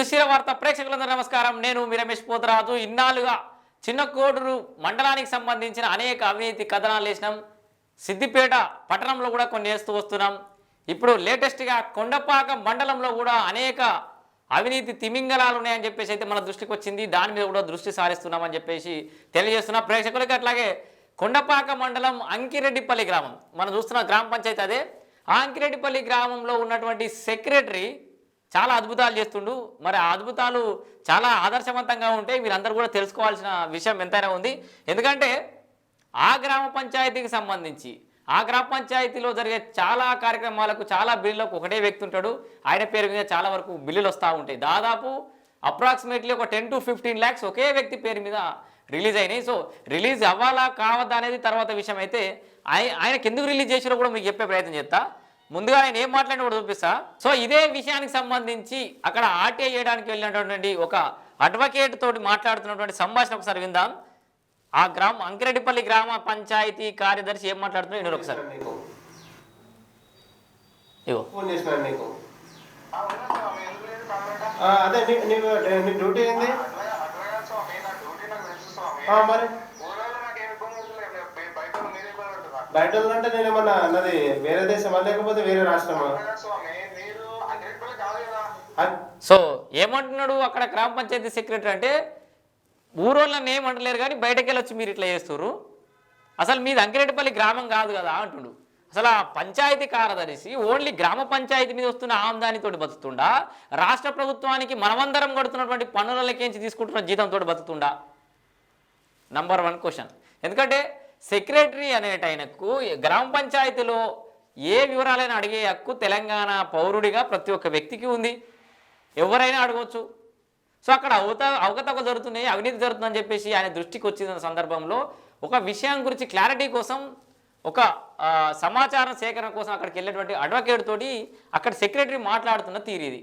తులసిర వార్త ప్రేక్షకులందరూ నమస్కారం. నేను మీ రమేష్ పోతరాజు. ఇన్నాళ్ళుగా చిన్న కోడూరు మండలానికి సంబంధించిన అనేక అవినీతి కథనాలు వేసినాం. సిద్దిపేట పట్టణంలో కూడా కొన్ని వేస్తూ వస్తున్నాం. ఇప్పుడు లేటెస్ట్గా కొండపాక మండలంలో కూడా అనేక అవినీతి తిమింగలాలు ఉన్నాయని చెప్పేసి అయితే మన దృష్టికి వచ్చింది. దాని మీద కూడా దృష్టి సారిస్తున్నామని చెప్పేసి తెలియజేస్తున్నా. ప్రేక్షకులకి అట్లాగే కొండపాక మండలం అంకిరెడ్డిపల్లి గ్రామం. మనం చూస్తున్న గ్రామ పంచాయతీ అదే. ఆ అంకిరెడ్డిపల్లి గ్రామంలో ఉన్నటువంటి సెక్రటరీ చాలా అద్భుతాలు చేస్తుండు. మరి ఆ అద్భుతాలు చాలా ఆదర్శవంతంగా ఉంటే మీరందరూ కూడా తెలుసుకోవాల్సిన విషయం ఎంతైనా ఉంది. ఎందుకంటే ఆ గ్రామ పంచాయతీకి సంబంధించి ఆ గ్రామ పంచాయతీలో జరిగే చాలా కార్యక్రమాలకు చాలా బిల్లులకు ఒకటే వ్యక్తి ఉంటాడు. ఆయన పేరు మీద చాలా వరకు బిల్లులు వస్తూ ఉంటాయి. దాదాపు అప్రాక్సిమేట్లీ ఒక టెన్ టు ఫిఫ్టీన్ ల్యాక్స్ ఒకే వ్యక్తి పేరు మీద రిలీజ్ అయినాయి. సో రిలీజ్ అవ్వాలా కావద్దా అనేది తర్వాత విషయం అయితే ఆయనకి ఎందుకు రిలీజ్ చేసారో కూడా మీకు చెప్పే ప్రయత్నం చేస్తా. ముందుగా ఆయన ఏం మాట్లాడినా కూడా చూపిస్తా. సో ఇదే విషయానికి సంబంధించి అక్కడ ఆర్టీఐ చేయడానికి వెళ్ళినటువంటి ఒక అడ్వకేట్ తోటి మాట్లాడుతున్నటువంటి సంభాషణ ఒకసారి విందాం. ఆ గ్రామ అంకిరెడ్డిపల్లి గ్రామ పంచాయతీ కార్యదర్శి ఏం మాట్లాడుతున్నారో వినరు ఒకసారి. అదే డ్యూటీ ఏంది? ఆ, మరి? బయట అంటే నేను ఏమన్నా అన్నది వేరే దేశమా లేకపోతే వేరే రాష్ట్రమా? సో ఏమంటున్నాడు అక్కడ గ్రామ పంచాయతీ సెక్రటరీ అంటే ఊరోళ్ళని ఏమంటలేరు కానీ బయటకు వెళ్ళొచ్చి మీరు ఇట్లా చేస్తున్నారు అసలు మీది అంకిరెడ్డిపల్లి గ్రామం కాదు కదా అంటుడు. అసలు ఆ పంచాయతీ కార్యదర్శి ఓన్లీ గ్రామ పంచాయతీ మీద వస్తున్న ఆమ్దానితోటి బతుకుతుండా? రాష్ట్ర ప్రభుత్వానికి మనమందరం కడుతున్నటువంటి పన్నులకేంచి తీసుకుంటున్న జీతంతో బతుకుతుండా? నంబర్ వన్ క్వశ్చన్ ఎందుకంటే సెక్రటరీ అనేటైనకు గ్రామ పంచాయతీలో ఏ వివరాలైనా అడిగే హక్కు తెలంగాణ పౌరుడిగా ప్రతి ఒక్క వ్యక్తికి ఉంది. ఎవరైనా అడగవచ్చు సో అక్కడ అవత అవకతవక జరుగుతున్నాయి అవినీతి జరుగుతుందని చెప్పేసి ఆయన దృష్టికి వచ్చిన సందర్భంలో ఒక విషయం గురించి క్లారిటీ కోసం ఒక సమాచారం సేకరణ కోసం అక్కడికి వెళ్ళేటువంటి అడ్వకేట్ తోటి అక్కడ సెక్రటరీ మాట్లాడుతున్న తీరు ఇది.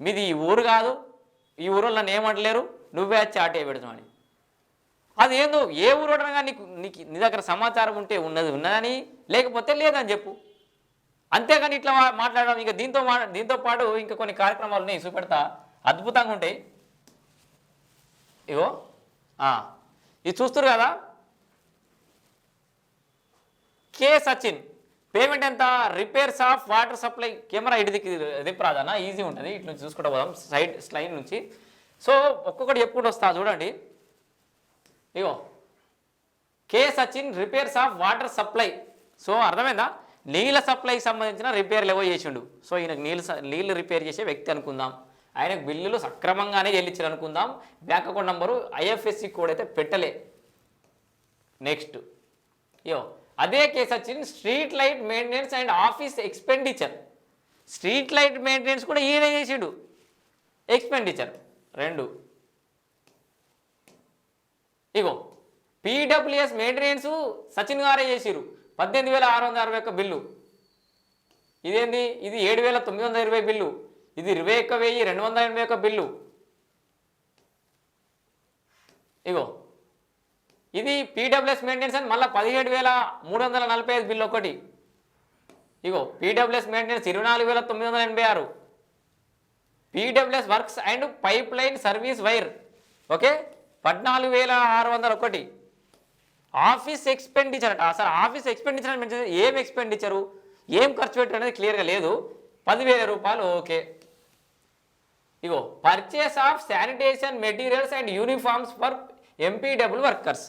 మీది ఈ ఊరు కాదు. ఈ ఊరు నన్ను ఏమంటలేరు. నువ్వే వచ్చి ఆటే పెడుతున్నావు అది ఏందో ఏ ఊరోడనగా నీకు నీకు నీ దగ్గర సమాచారం ఉంటే ఉన్నది ఉన్నదని లేకపోతే లేదని చెప్పు. అంతేగాని ఇట్లా మాట్లాడడం ఇంకా దీంతో మా దీంతో పాటు ఇంకా కొన్ని కార్యక్రమాలు ఉన్నాయి చూపెడతా. అద్భుతంగా ఉంటాయి. ఇగో ఇది చూస్తారు కదా? కే సచిన్ పేమెంట్ ఎంత? Repairs of water supply camera ఇడిదికి దిప్రాదన్న ఈజీ ఉంటుంది. ఇటు నుంచి చూసుకుంటూ పోదాం సైడ్ స్లైడ్ నుంచి. సో ఒక్కొక్కటి చెప్పుకుంటూ వస్తా చూడండి. ఇగో K Sachin repairs of water supply. So అర్థమైందా? నీళ్ళ సప్లైకి సంబంధించిన రిపేర్లు ఏవో చేసిండు. సో ఈయనకు నీళ్ళు స- నీళ్ళు రిపేర్ చేసే వ్యక్తి అనుకుందాం. ఆయనకు బిల్లులు సక్రమంగానే చెల్లించారు అనుకుందాం. Bank account number IFSC code అయితే పెట్టలే. నెక్స్ట్. యో అదే కేసు వచ్చింది street light maintenance and office expenditure. Street light maintenance కూడా ఈయన చేసిండు. ఎక్స్పెండిచర్. రెండు ఇగో పీడబ్ల్యూఎస్ మెయింటెనెన్స్ సచిన్ గారే చేసిరు పద్దెనిమిది వేల ఆరు వందల అరవై ఒక్క బిల్లు. ఇదేంది? ఇది ఏడు వేల తొమ్మిది వందల ఇరవై బిల్లు. ఇది ఇరవై ఒక్క వెయ్యి రెండు వందల ఎనభై ఒక్క బిల్లు. ఇగో. ఇది పీడబ్ల్యూఎస్ మెయింటెనెన్స్ అని మళ్ళీ పదిహేడు వేల మూడు వందల నలభై ఐదు బిల్లు ఒకటి. ఇగో పీడబ్ల్యూఎస్ మెయింటెనెన్స్ ఇరవై నాలుగు వేల తొమ్మిది వందల ఎనభై ఆరు. PWS works and pipeline service wire okay? పద్నాలుగు వేల ఆరు వందల ఒకటి. ఆఫీస్ ఎక్స్పెండిచర్ అంట. అసలు ఆఫీస్ ఎక్స్పెండిచర్ అని మెన్షన్ ఏం ఎక్స్పెండిచరు? ఏం ఖర్చు పెట్టారు అనేది క్లియర్గా లేదు. పదివేల రూపాయలు okay. Ego purchase of sanitation materials and uniforms for MPW workers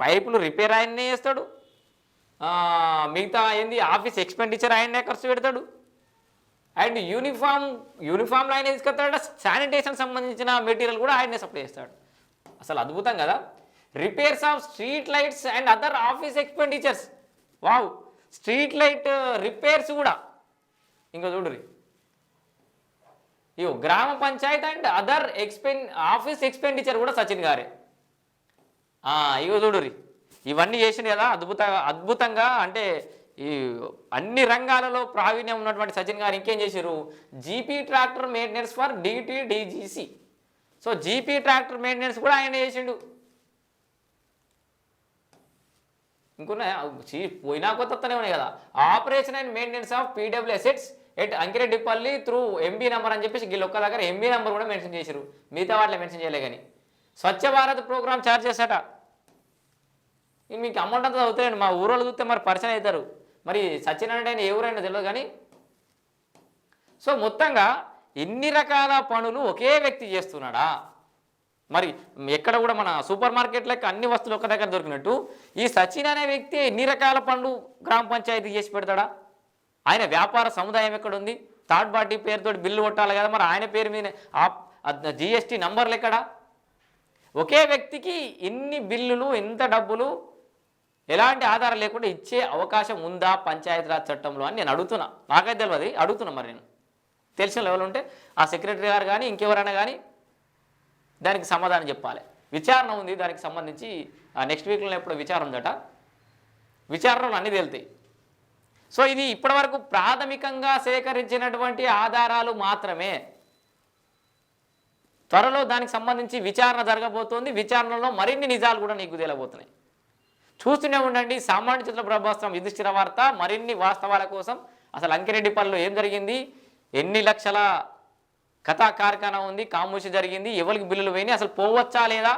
పైపులు రిపేర్ ఆయన్నే చేస్తాడు. మిగతా ఏంది ఆఫీస్ ఎక్స్పెండిచర్ ఆయన్నే ఖర్చు పెడతాడు. అండ్ యూనిఫామ్ యూనిఫామ్లు ఆయన తీసుకొస్తాడు శానిటేషన్ సంబంధించిన మెటీరియల్ కూడా ఆయనే సప్లై చేస్తాడు. అసలు అద్భుతం కదా. Repairs of street lights and other office expenditures wow street light repairs కూడా. ఇంకా చూడురి ఇగో గ్రామ panchayat and other expense office expenditure కూడా సచిన్ గారే. ఇగో చూడురి ఇవన్నీ చేసిండు కదా అద్భుత అద్భుతంగా అంటే ఈ అన్ని రంగాలలో ప్రావీణ్యం ఉన్నటువంటి సచిన్ గారు ఇంకేం చేశారు GP tractor maintenance for DT DGC so GP tractor maintenance కూడా ఆయన చేసిండు. ఇంకున్నాయి చీ పోయినా వస్తూనే ఉన్నాయి కదా. Operation and maintenance of PW assets at Ankireddipalli through MB number అని చెప్పేసి వీళ్ళు ఒక్క దగ్గర ఎంబీ నెంబర్ కూడా మెన్షన్ చేశారు మిగతా వాటిలో మెన్షన్ చేయలే కానీ. స్వచ్ఛ భారత్ ప్రోగ్రామ్ ఛార్జ్ చేశాట. మీకు అమౌంట్ అంతా అవుతాయండి మా ఊరోళ్ళు చూస్తే మరి పరిచయం అవుతారు. మరి సత్యనారాయణ ఏ ఊరైనా తెలియదు కానీ. సో మొత్తంగా ఎన్ని రకాల పనులు ఒకే వ్యక్తి చేస్తున్నాడా? మరి ఎక్కడ కూడా మన సూపర్ మార్కెట్ లెక్క అన్ని వస్తువులు ఒక దగ్గర దొరికినట్టు ఈ సచిన్ అనే వ్యక్తి ఎన్ని రకాల పనులు గ్రామ పంచాయతీ చేసి పెడతాడా? ఆయన వ్యాపార సముదాయం ఎక్కడ ఉంది థర్డ్ పార్టీ పేరుతో బిల్లు కొట్టాలి కదా మరి ఆయన పేరు మీద జిఎస్టీ నంబర్లు ఎక్కడా? ఒకే వ్యక్తికి ఎన్ని బిల్లులు ఎంత డబ్బులు ఎలాంటి ఆధారం లేకుండా ఇచ్చే అవకాశం ఉందా పంచాయతీరాజ్ చట్టంలో అని నేను అడుగుతున్నా. నాకైతే తెలియదు అడుగుతున్నా మరి నేను. తెలిసిన లెవెల్ ఉంటే ఆ సెక్రటరీ గారు కానీ ఇంకెవరైనా కానీ దానికి సమాధానం చెప్పాలి. విచారణ ఉంది దానికి సంబంధించి నెక్స్ట్ వీక్లో ఎప్పుడు విచారణ ఉందట. విచారణలు అన్నీ తేలుతాయి. సో ఇది ఇప్పటివరకు ప్రాథమికంగా సేకరించినటువంటి ఆధారాలు మాత్రమే. త్వరలో దానికి సంబంధించి విచారణ జరగబోతోంది. విచారణలో మరిన్ని నిజాలు కూడా నీకు తేలబోతున్నాయి. చూస్తూనే ఉండండి. సామాన్య చిత్ర ప్రభాస్త్రం యుధిష్ఠిర వార్త మరిన్ని వాస్తవాల కోసం అసలు అంకిరెడ్డిపల్లిలో ఏం జరిగింది? ఎన్ని లక్షల కథా కార్ఖానా ఉంది కామూసి జరిగింది ఎవరికి బిల్లులు పోయినాయి అసలు పోవచ్చా లేదా?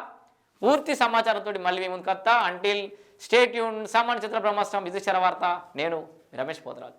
పూర్తి సమాచారంతో మళ్ళీ మేము కత్తా అంటిల్ స్టేట్ యూన్ సామాన్య చిత్ర బ్రహ్మాస్త్రం యుధిష్ఠిర వార్త నేను రమేష్ పోతరాజు.